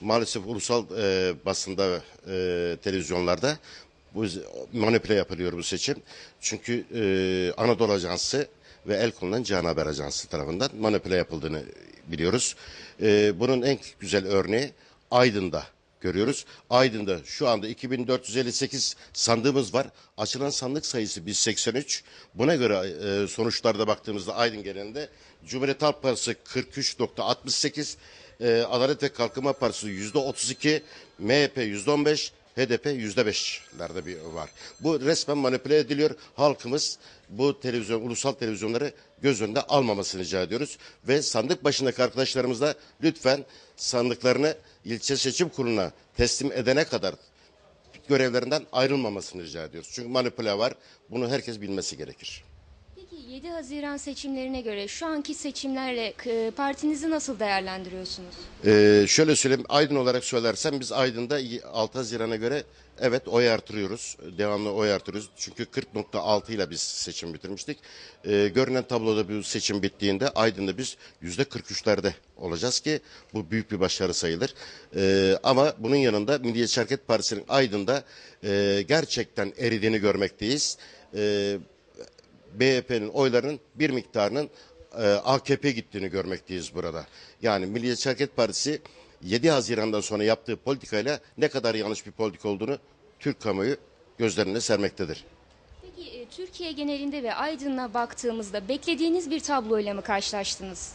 maalesef ulusal e, basında e, televizyonlarda bu manipüle yapılıyor bu seçim. Çünkü e, Anadolu Ajansı ve el konulan Can Haber Ajansı tarafından manipüle yapıldığını biliyoruz. E, bunun en güzel örneği Aydın'da görüyoruz. Aydın'da şu anda 2458 sandığımız var. Açılan sandık sayısı 1083. Buna göre e, sonuçlarda baktığımızda Aydın genelinde Cumhuriyet Halk Partisi 43.68, e, Adalet ve Kalkınma Partisi %32, MHP %15, HDP %5'lerde bir var. Bu resmen manipüle ediliyor. Halkımız bu televizyon, ulusal televizyonları göz önünde almamasını rica ediyoruz. Ve sandık başındaki arkadaşlarımız da lütfen sandıklarını ilçe seçim kuruluna teslim edene kadar görevlerinden ayrılmamasını rica ediyoruz. Çünkü manipüle var. Bunu herkes bilmesi gerekir. Peki 7 Haziran seçimlerine göre şu anki seçimlerle e, partinizi nasıl değerlendiriyorsunuz? Ee, şöyle söyleyeyim Aydın olarak söylersem biz Aydın'da 6 Haziran'a göre evet oy artırıyoruz. Devamlı oy artırıyoruz. Çünkü 40.6 ile biz seçim bitirmiştik. Ee, görünen tabloda bu seçim bittiğinde Aydın'da biz %43'lerde olacağız ki bu büyük bir başarı sayılır. Ee, ama bunun yanında Milliyetçi Hareket Partisi'nin Aydın'da e, gerçekten eridiğini görmekteyiz. Ee, BHP'nin oylarının bir miktarının e, AKP gittiğini görmekteyiz burada. Yani Milliyetçi Hareket Partisi 7 Haziran'dan sonra yaptığı politikayla ne kadar yanlış bir politika olduğunu Türk kamuoyu gözlerine sermektedir. Peki e, Türkiye genelinde ve Aydın'a baktığımızda beklediğiniz bir tabloyla mı karşılaştınız?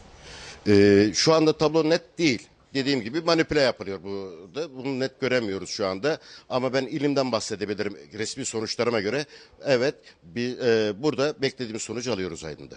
Ee, şu anda tablo net değil. Dediğim gibi manipüle yapılıyor burada. Bunu net göremiyoruz şu anda. Ama ben ilimden bahsedebilirim resmi sonuçlarıma göre. Evet, bir, e, burada beklediğimiz sonucu alıyoruz Aydın'da.